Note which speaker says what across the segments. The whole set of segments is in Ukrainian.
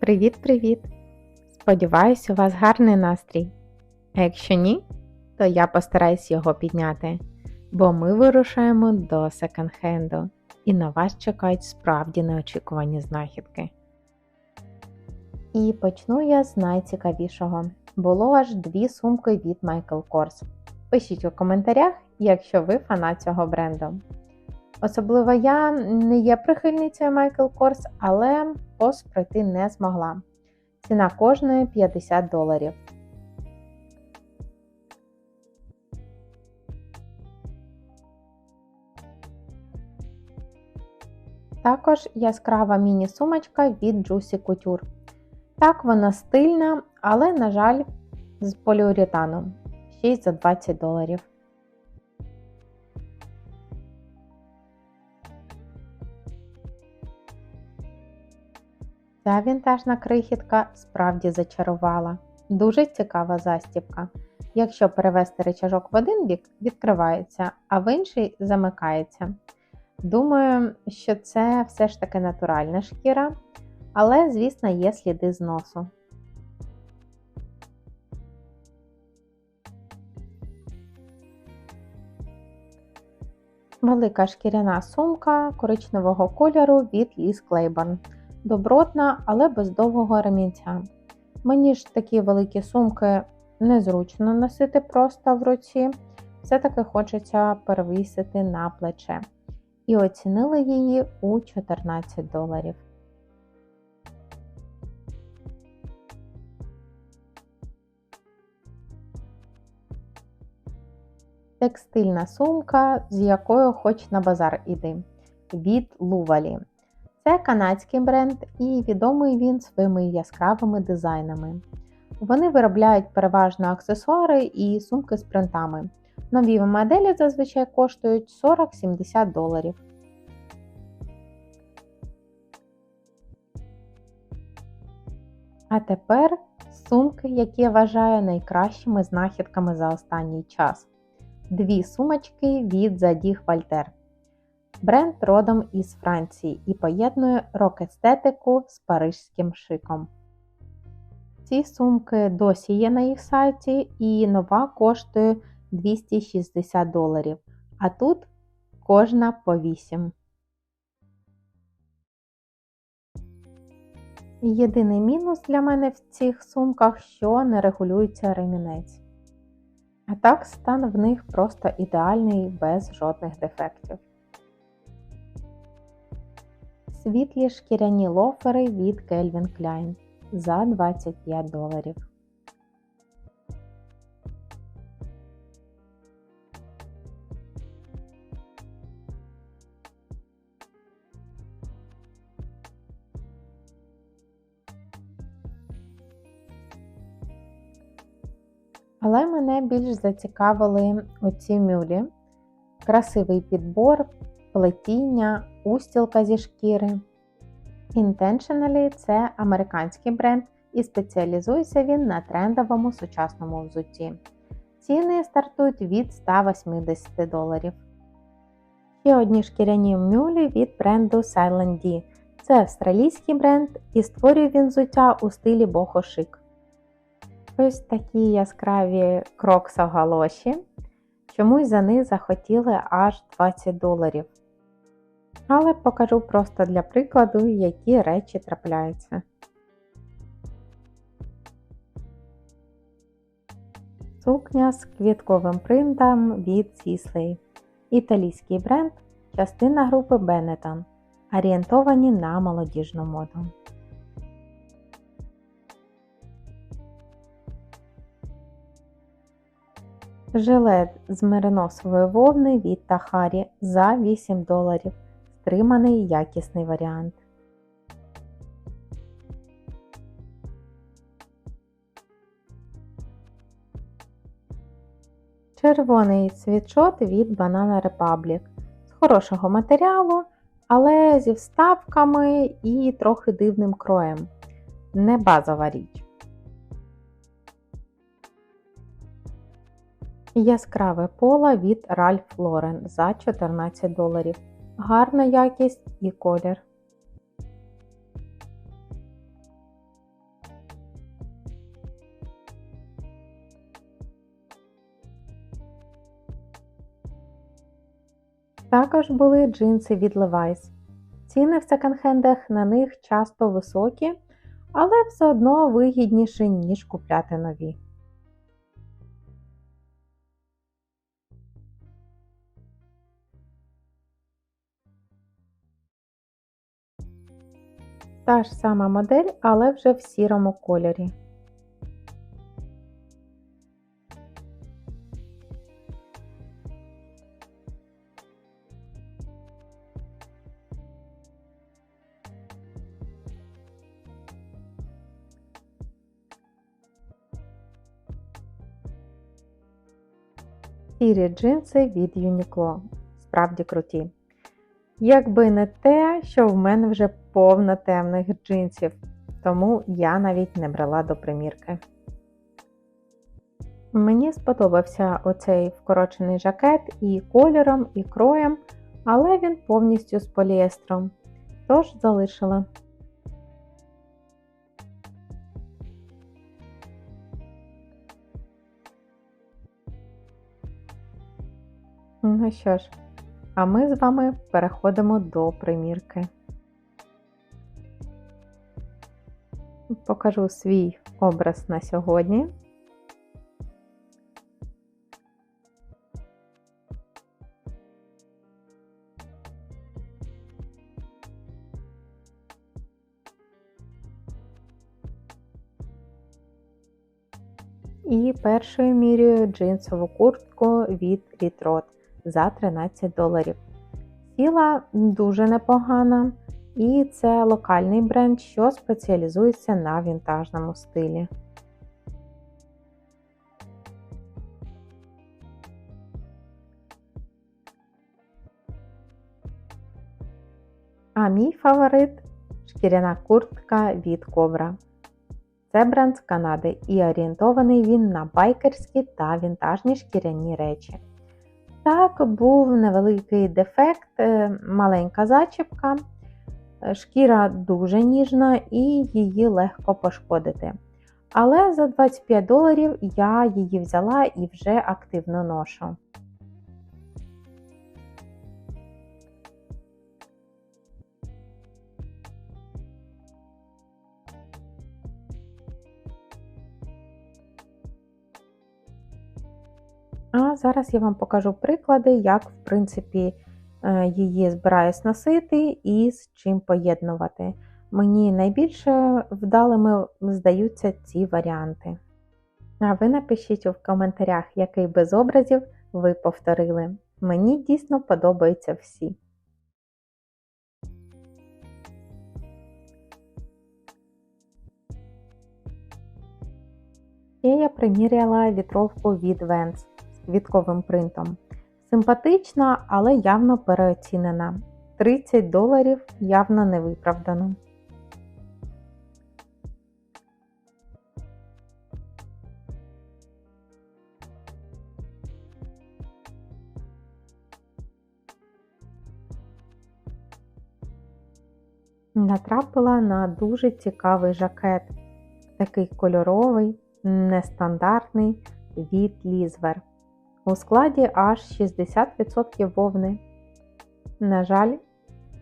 Speaker 1: Привіт-привіт! Сподіваюсь, у вас гарний настрій. А якщо ні, то я постараюсь його підняти, бо ми вирушаємо до секонд-хенду і на вас чекають справді неочікувані знахідки. І почну я з найцікавішого. Було аж дві сумки від Michael Kors. Пишіть у коментарях, якщо ви фанат цього бренду. Особливо я не є прихильницею Michael Kors, але пост пройти не змогла. Ціна кожної 50 доларів. Також яскрава міні-сумочка від Juicy Couture. Так, вона стильна, але, на жаль, з поліуретану. Ще й за 20 доларів. Ця вінтажна крихітка справді зачарувала. Дуже цікава застібка. Якщо перевести речажок в один бік, відкривається, а в інший замикається. Думаю, що це все ж таки натуральна шкіра, але, звісно, є сліди зносу. Велика шкіряна сумка коричневого кольору від Liz Claiborne. Добротна, але без довгого ремінця. Мені ж такі великі сумки незручно носити просто в руці, все-таки хочеться перевісити на плече. І оцінили її у 14 доларів. Текстильна сумка, з якою хоч на базар іди. Від Лувалі. Це канадський бренд і відомий він своїми яскравими дизайнами. Вони виробляють переважно аксесуари і сумки з принтами. Нові моделі зазвичай коштують 40-70 доларів. А тепер сумки, які я вважаю найкращими знахідками за останній час. Дві сумочки від Zadig Walter. Бренд родом із Франції і поєднує рок-естетику з парижським шиком. Ці сумки досі є на їх сайті, і нова коштує 260 доларів, а тут кожна по 8. Єдиний мінус для мене в цих сумках, що не регулюється ремінець. А так стан в них просто ідеальний без жодних дефектів. Світлі шкіряні лофери від Calvin Klein за 25 доларів. Але мене більш зацікавили оці мюлі. Красивий підбор, плетіння, устілка зі шкіри. Intentionally це американський бренд і спеціалізується він на трендовому сучасному взутті. Ціни стартують від 180 доларів. Ще одні шкіряні мюлі від бренду Silent D. Це австралійський бренд і створює він взуття у стилі бохо-шик. Ось такі яскраві крокса галоші. Чомусь за них захотіли аж 20 доларів. Але покажу просто для прикладу, які речі трапляються. Сукня з квітковим принтом від Sisley. Італійський бренд, частина групи Benetton, орієнтовані на молодіжну моду. Жилет з мериносової вовни від Тахарі за 8 доларів. Стриманий якісний варіант. Червоний світшот від Banana Republic з хорошого матеріалу, але зі вставками і трохи дивним кроєм. Не базова річ. Яскраве поло від Ralph Lauren за 14 доларів. Гарна якість і колір. Також були джинси від Levi's. Ціни в секонд-хендах на них часто високі, але все одно вигідніше, ніж купляти нові. Та ж сама модель, але вже в сірому кольорі. Сірі джинси від Uniqlo. Справді круті. Якби не те, що в мене вже повно темних джинсів, тому я навіть не брала до примірки. Мені сподобався оцей вкорочений жакет і кольором, і кроєм, але він повністю з поліестром, тож залишила. Ну що ж, а ми з вами переходимо до примірки. Покажу свій образ на сьогодні. І першою міряю джинсову куртку від Рітрот за 13 доларів. Сіла дуже непогано, і це локальний бренд, що спеціалізується на вінтажному стилі. А мій фаворит шкіряна куртка від Кобра. Це бренд з Канади і орієнтований він на байкерські та вінтажні шкіряні речі. Так, був невеликий дефект, е, маленька зачіпка, шкіра дуже ніжна і її легко пошкодити. Але за 25 доларів я її взяла і вже активно ношу. А зараз я вам покажу приклади, як, в принципі, е, її збираюсь носити і з чим поєднувати. Мені найбільше вдалими здаються ці варіанти. А ви напишіть у коментарях, який без образів ви повторили. Мені дійсно подобаються всі. Ще я приміряла вітровку від Vans квітковим принтом. Симпатична, але явно переоцінена. 30 доларів явно не виправдано. Натрапила на дуже цікавий жакет, такий кольоровий, нестандартний від Лізвер. У складі аж 60% вовни. На жаль,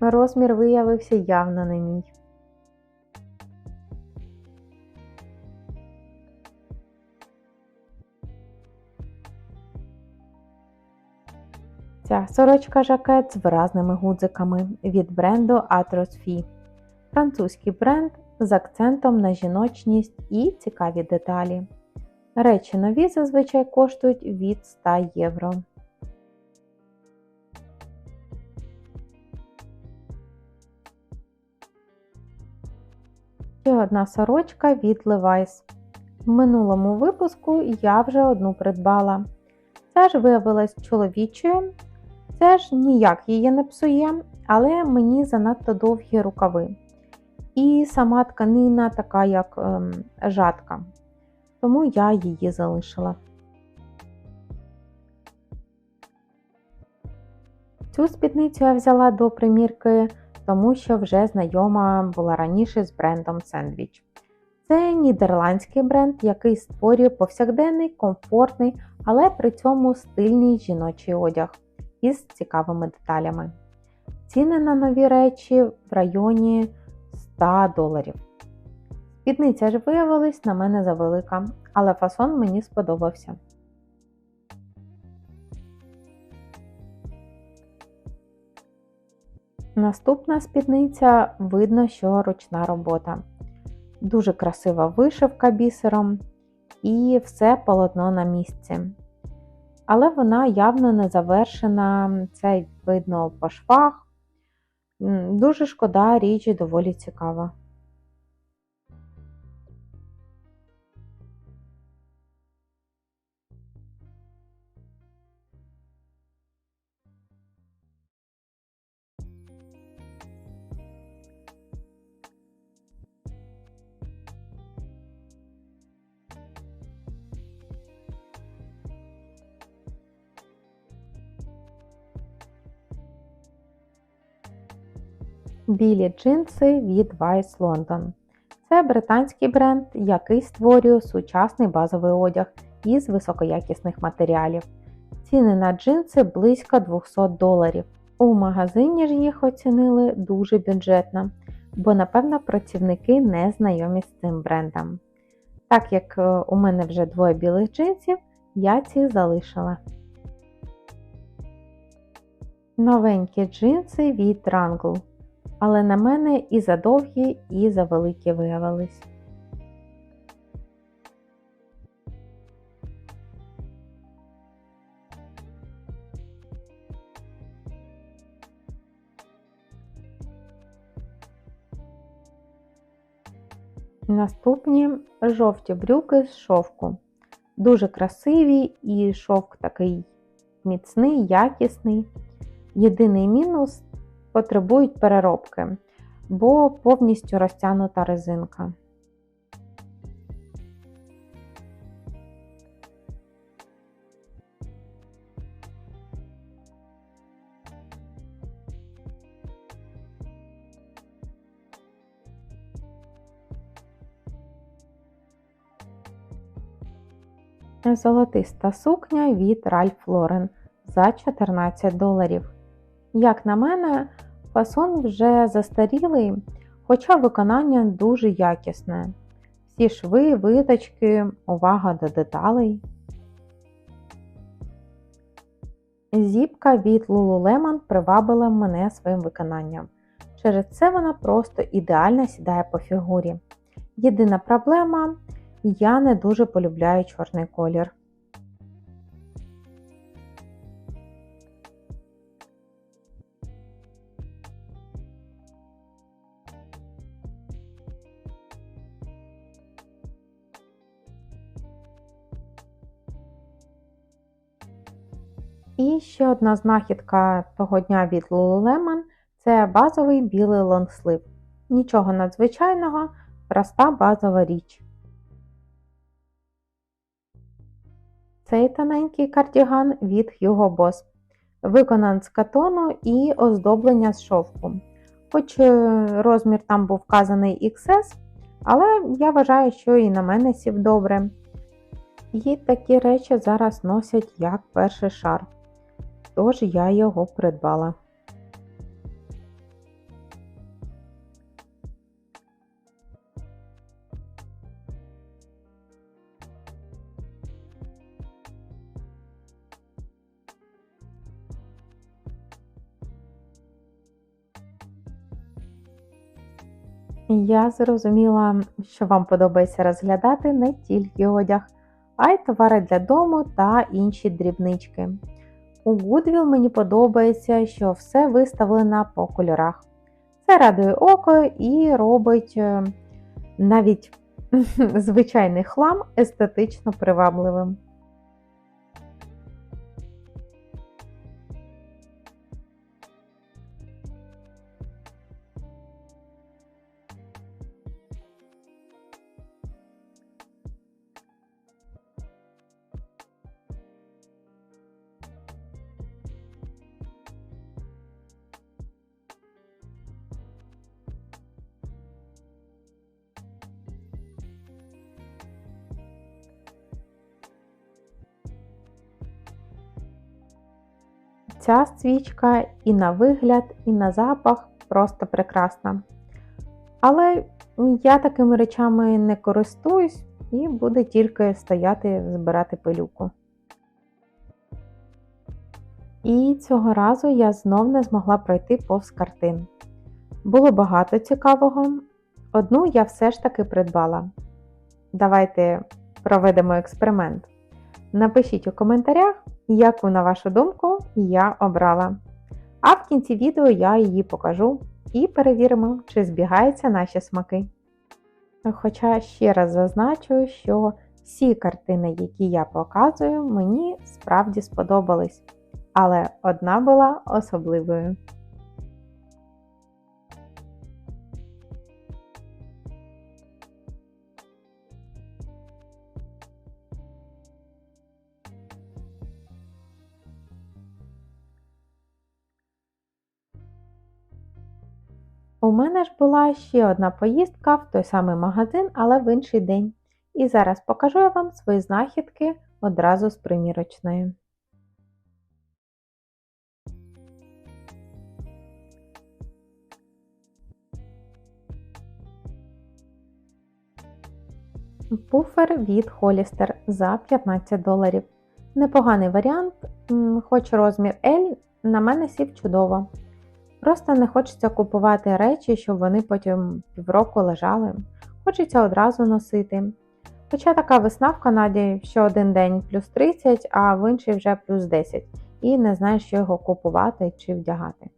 Speaker 1: розмір виявився явно не мій. Ця сорочка жакет з виразними гудзиками від бренду Atrosphi. Французький бренд з акцентом на жіночність і цікаві деталі. Речі нові зазвичай коштують від 100 євро. Ще одна сорочка від Levi's. В минулому випуску я вже одну придбала. Ця ж виявилась чоловічою. Це ж ніяк її не псує, але мені занадто довгі рукави. І сама тканина така, як ем, жатка тому я її залишила. Цю спідницю я взяла до примірки, тому що вже знайома була раніше з брендом Sandwich. Це нідерландський бренд, який створює повсякденний, комфортний, але при цьому стильний жіночий одяг. із цікавими деталями. Ціни на нові речі в районі 100 доларів. Спідниця ж виявилась на мене завелика, але фасон мені сподобався. Наступна спідниця видно, що ручна робота. Дуже красива вишивка бісером і все полотно на місці. Але вона явно не завершена, це видно по швах. Дуже шкода, річ доволі цікава. Білі джинси від Vice London. Це британський бренд, який створює сучасний базовий одяг із високоякісних матеріалів. Ціни на джинси близько 200 доларів. У магазині ж їх оцінили дуже бюджетно, бо, напевно, працівники не знайомі з цим брендом. Так як е, у мене вже двоє білих джинсів, я ці залишила. Новенькі джинси від Wrangler але на мене і за довгі, і за великі виявились. Наступні жовті брюки з шовку. Дуже красиві і шовк такий міцний, якісний. Єдиний мінус потребують переробки, бо повністю розтягнута резинка. Золотиста сукня від Ralph Lauren за 14 доларів. Як на мене, фасон вже застарілий, хоча виконання дуже якісне. Всі шви, виточки, увага до деталей. Зіпка від Lululemon привабила мене своїм виконанням. Через це вона просто ідеально сідає по фігурі. Єдина проблема я не дуже полюбляю чорний колір. Ще одна знахідка того дня від Lululemon це базовий білий лонгслив. Нічого надзвичайного, проста базова річ. Цей тоненький кардіган від Hugo Boss. Виконан з катону і оздоблення з шовку. Хоч е, розмір там був вказаний XS, але я вважаю, що і на мене сів добре. І такі речі зараз носять як перший шар тож я його придбала. Я зрозуміла, що вам подобається розглядати не тільки одяг, а й товари для дому та інші дрібнички. У Goodwill мені подобається, що все виставлено по кольорах. Це радує око і робить е, навіть звичайний хлам естетично привабливим. Ця свічка і на вигляд, і на запах просто прекрасна. Але я такими речами не користуюсь і буде тільки стояти, збирати пилюку. І цього разу я знов не змогла пройти повз картин. Було багато цікавого. Одну я все ж таки придбала. Давайте проведемо експеримент. Напишіть у коментарях, яку, на вашу думку, я обрала. А в кінці відео я її покажу і перевіримо, чи збігаються наші смаки. Хоча ще раз зазначу, що всі картини, які я показую, мені справді сподобались, але одна була особливою. У мене ж була ще одна поїздка в той самий магазин, але в інший день. І зараз покажу я вам свої знахідки одразу з примірочною. Пуфер від Холістер за 15 доларів. Непоганий варіант, хоч розмір L на мене сів чудово. Просто не хочеться купувати речі, щоб вони потім півроку лежали. Хочеться одразу носити. Хоча така весна в Канаді, що один день плюс 30, а в інший вже плюс 10, і не знаєш, що його купувати чи вдягати.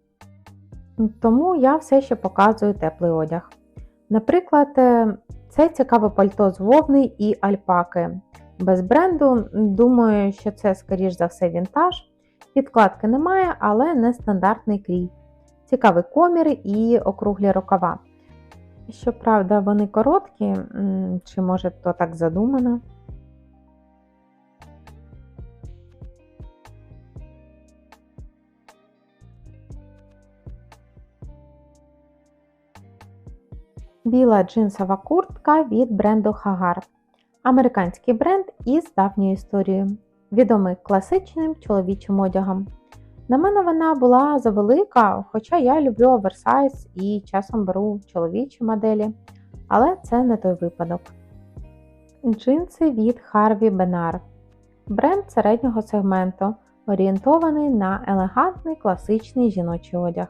Speaker 1: Тому я все ще показую теплий одяг. Наприклад, е, це цікаве пальто з вовни і альпаки. Без бренду, думаю, що це, скоріш за все, вінтаж. Підкладки немає, але нестандартний крій цікавий комір і округлі рукава. Щоправда, вони короткі, чи може то так задумано. Біла джинсова куртка від бренду Хагар. Американський бренд із давньою історією, відомий класичним чоловічим одягом. На мене вона була завелика, хоча я люблю оверсайз і часом беру чоловічі моделі, але це не той випадок. Джинси від Harvey Benar. Бренд середнього сегменту, орієнтований на елегантний класичний жіночий одяг.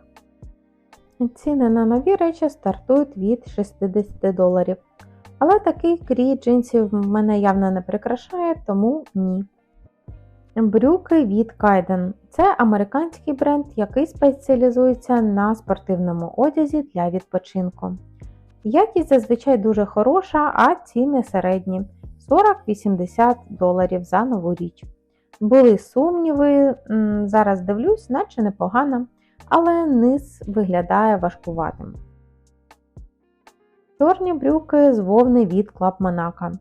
Speaker 1: Ціни на нові речі стартують від 60 доларів. Але такий крій джинсів мене явно не прикрашає, тому ні. Брюки від Кайден це американський бренд, який спеціалізується на спортивному одязі для відпочинку. Якість зазвичай дуже хороша, а ціни середні 40-80 доларів за нову річ. Були сумніви, зараз дивлюсь, наче непогано, але низ виглядає важкуватим. Чорні брюки з вовни від Club Monaco.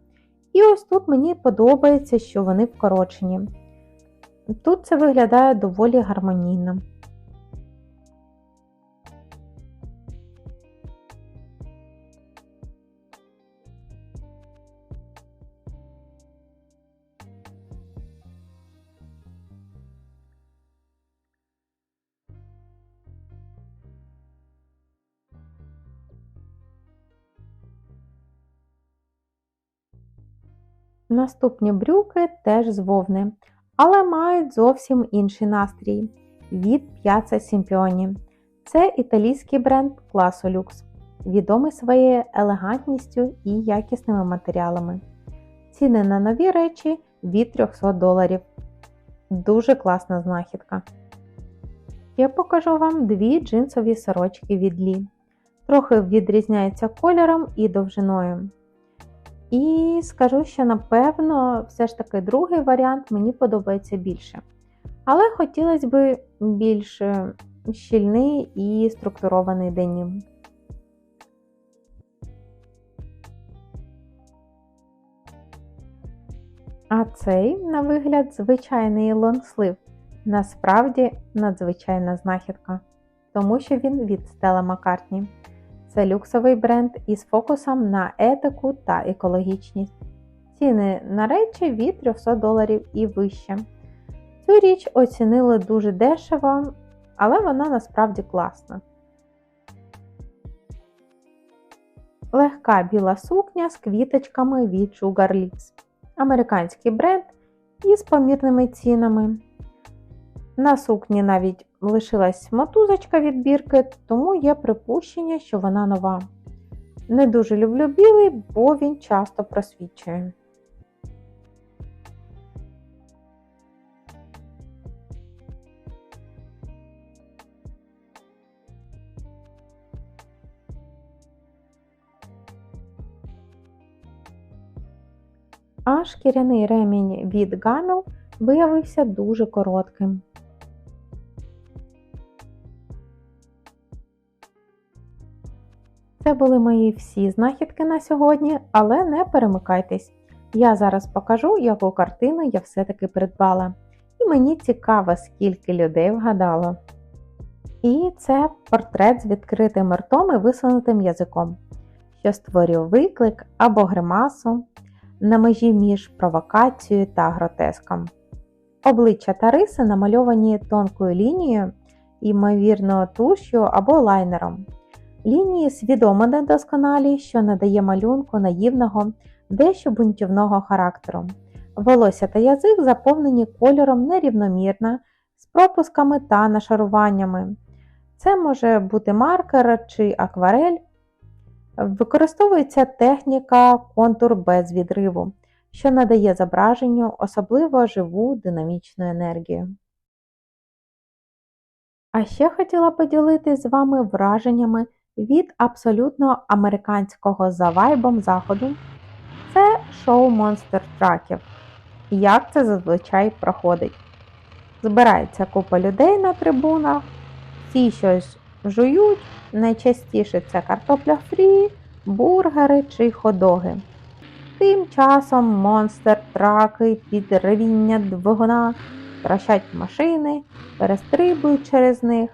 Speaker 1: І ось тут мені подобається, що вони вкорочені. Тут це виглядає доволі гармонійно. Наступні брюки теж з вовни але мають зовсім інший настрій від Piazza Сімпіоні. Це італійський бренд класу люкс, відомий своєю елегантністю і якісними матеріалами. Ціни на нові речі від 300 доларів. Дуже класна знахідка. Я покажу вам дві джинсові сорочки від Лі. Трохи відрізняються кольором і довжиною. І скажу, що напевно, все ж таки другий варіант мені подобається більше. Але хотілося б більш е, щільний і структурований денім. А цей, на вигляд, звичайний лонгслив. Насправді надзвичайна знахідка, тому що він від Stella McCartney. Це люксовий бренд із фокусом на етику та екологічність. Ціни на речі від 300 доларів і вище. Цю річ оцінили дуже дешево, але вона насправді класна. Легка біла сукня з квіточками від Sugar Lips. Американський бренд із помірними цінами. На сукні навіть лишилась мотузочка від бірки, тому є припущення, що вона нова. Не дуже люблю білий, бо він часто просвічує. А шкіряний ремінь від Gamel виявився дуже коротким. Були мої всі знахідки на сьогодні, але не перемикайтесь. Я зараз покажу, яку картину я все-таки придбала. І мені цікаво, скільки людей вгадало. І це портрет з відкритим ртом і висунутим язиком, що створює виклик або гримасу на межі між провокацією та гротеском. Обличчя та риси намальовані тонкою лінією, ймовірно, туш'ю або лайнером. Лінії свідомо недосконалі, що надає малюнку наївного, дещо бунтівного характеру. Волосся та язик заповнені кольором нерівномірно, з пропусками та нашаруваннями. Це може бути маркер чи акварель. Використовується техніка контур без відриву, що надає зображенню особливо живу динамічну енергію. А ще хотіла поділитися з вами враженнями від абсолютно американського за вайбом заходу. Це шоу монстр траків. Як це зазвичай проходить? Збирається купа людей на трибунах, всі щось жують, найчастіше це картопля фрі, бургери чи ходоги. Тим часом монстр траки під ревіння двигуна трощать машини, перестрибують через них.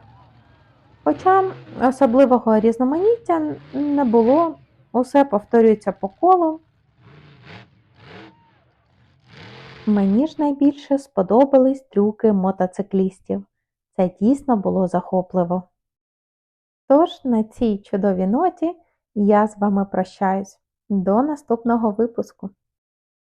Speaker 1: Хоча особливого різноманіття не було, усе повторюється по колу. Мені ж найбільше сподобались трюки мотоциклістів. Це дійсно було захопливо. Тож, на цій чудовій ноті я з вами прощаюсь. До наступного випуску!